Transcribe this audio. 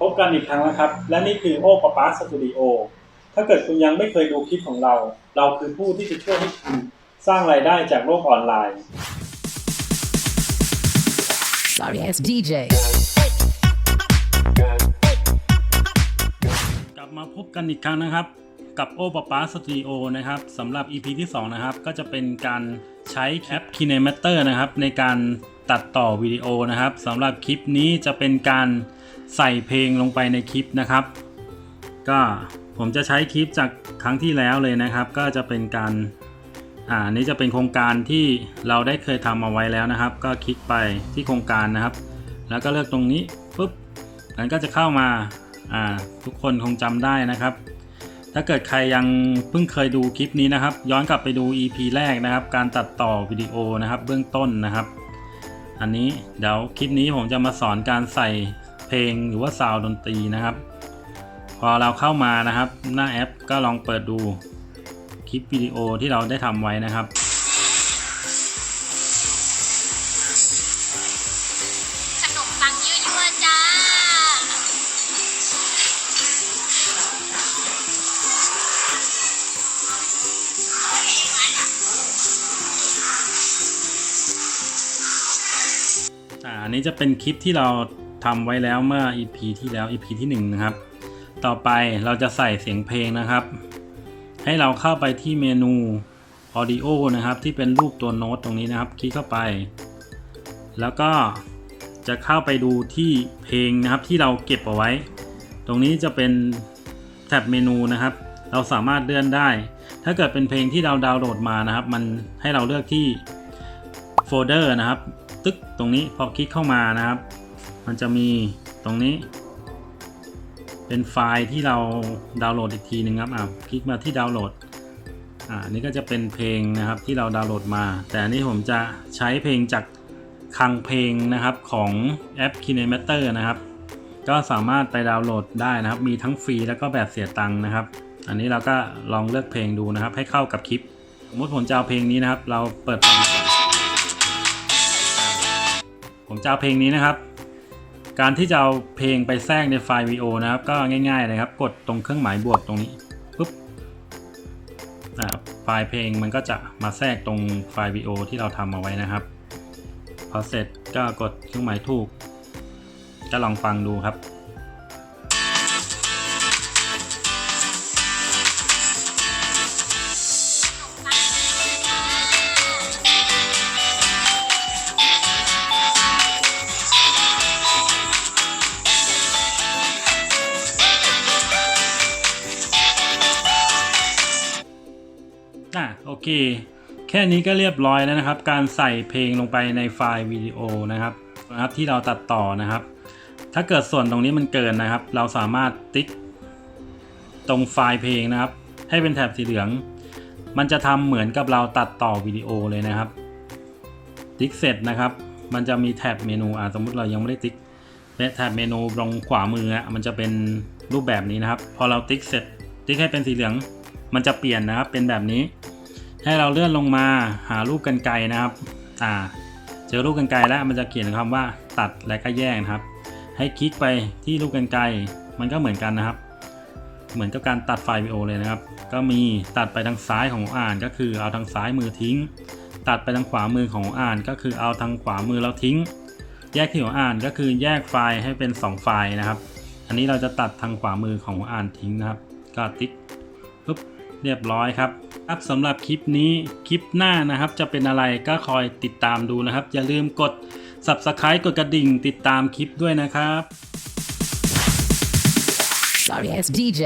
พบกันอีกครั้งแล้วครับ และนี่คือโอปปาสตูดิโอ ถ้าเกิดคุณยังไม่เคยดูคลิปของเรา เราคือผู้ที่จะช่วยให้คุณสร้างรายได้จากโลกออนไลน์ Sorry ass DJ. กลับมาพบกันอีกครั้งนะครับ กับโอปปาสตูดิโอนะครับสำหรับ EP ที่ 2 นะครับ ก็จะเป็นการใช้แอป Kinematter นะครับ ในการตัดต่อวิดีโอนะครับสำหรับคลิปนี้จะเป็นการ ใส่เพลงลงไปในคลิปนะครับ ก็ผมจะใช้คลิปจากครั้งที่แล้วเลยนะครับ ก็จะเป็นการอ่านนี้จะเป็นโครงการที่เราได้เคยทำเอาไว้แล้วนะครับ ก็คลิกไปที่โครงการนะครับ แล้วก็เลือกตรงนี้ปุ๊บมันก็จะเข้ามาอ่าทุกคนคงจำได้นะครับ ถ้าเกิดใครยังเพิ่งเคยดูคลิปนี้นะครับ ย้อนกลับไปดู EP แรกนะครับ การตัดต่อวิดีโอนะครับ เบื้องต้นนะครับ อันนี้เดี๋ยวคลิปนี้ผมจะมาสอนการใส่ เพลงหรือว่าซาวด์ดนตรีนะครับ พอเราเข้ามานะครับ หน้าแอปก็ลองเปิดดูคลิปวิดีโอที่เราได้ทำไว้นะครับ ขนมปังยั่วๆจ้า อ่าอันนี้จะเป็นคลิปที่เรา ทำไว้แล้วเมื่อ EP ที่แล้ว EP ที่1นะครับ ต่อไปเราจะใส่เสียงเพลงนะครับ ให้เราเข้าไปที่เมนู Audio นะครับ ที่เป็นรูปตัวโน้ตตรงนี้นะครับ คลิกเข้าไป แล้วก็จะเข้าไปดูที่เพลงนะครับที่เราเก็บเอาไว้ ตรงนี้จะเป็นแท็บเมนูนะครับ เราสามารถเลื่อนได้ ถ้าเกิดเป็นเพลงที่เราดาวน์โหลดมานะครับ มันให้เราเลือกที่โฟลเดอร์นะครับ ตึ๊กตรงนี้พอคลิกเข้ามานะครับ มันจะมีตรงนี้ เป็นไฟล์ที่เราดาวน์โหลดอีกทีหนึงครับอะคลิกมาที่ดาวน์โหลดอ่านี่ก็จะเป็นเพลงนะครับที่เราดาวน์โหลดมา แต่อันนี้ผมจะใช้เพลงจากคลังเพลงนะครับของแอป Kinematter นะครับ ก็สามารถไปดาวน์โหลดได้นะครับ มีทั้งฟรีแล้วก็แบบเสียตังค์นะครับ อันนี้เราก็ลองเลือกเพลงดูนะครับ ให้เข้ากับคลิป สมมติผมจะเอาเพลงนี้นะครับ เราเปิดฟังผมจะเอาเพลงนี้นะครับ การที่จะเอาเพลงไปแทรกในไฟล์วีโอนะครับ ก็ง่ายๆเลยครับ กดตรงเครื่องหมายบวกตรงนี้ปุ๊บไฟล์เพลงมันก็จะมาแทรกตรงไฟล์วีโอที่เราทำเอาไว้นะครับ พอเสร็จก็กดเครื่องหมายถูกก็ลองฟังดูครับ อะโอเค แค่นี้ก็เรียบร้อยแล้วนะครับ การใส่เพลงลงไปในไฟล์วิดีโอนะครับนะครับที่เราตัดต่อนะครับ ถ้าเกิดส่วนตรงนี้มันเกินนะครับ เราสามารถติ๊กตรงไฟล์เพลงนะครับ ให้เป็นแถบสีเหลือง มันจะทำเหมือนกับเราตัดต่อวิดีโอเลยนะครับ ติ๊กเสร็จนะครับ มันจะมีแถบเมนูอ่าสมมุติเรายังไม่ได้ติ๊กและแถบเมนูตรงขวามืออะมันจะเป็นรูปแบบนี้นะครับ พอเราติ๊กเสร็จติ๊กให้เป็นสีเหลือง มันจะเปลี่ยนนะครับเป็นแบบนี้ ให้เราเลื่อนลงมาหารูปกันไกรนะครับ อ่า เจอรูปกันไกรแล้วมันจะเขียนคำว่าตัดและก็แยกนะครับ ให้คลิกไปที่รูปกันไกรมันก็เหมือนกันนะครับ เหมือนกับการตัดไฟล์วิดีโอเลยนะครับ ก็มีตัดไปทางซ้ายของอ่านก็คือเอาทางซ้ายมือทิ้ง ตัดไปทางขวามือของอ่านก็คือเอาทางขวามือเราทิ้ง แยกที่ของอ่านก็คือแยกไฟล์ให้เป็น 2 ไฟล์นะครับ อันนี้เราจะตัดทางขวามือของอ่านทิ้งนะครับ ก็ติ๊กปุ๊บเรียบร้อยครับ ครับสำหรับคลิปนี้คลิปหน้านะครับจะเป็นอะไรก็คอยติดตามดูนะครับ อย่าลืมกด subscribe กดกระดิ่งติดตามคลิปด้วยนะครับ Sorry ass DJ.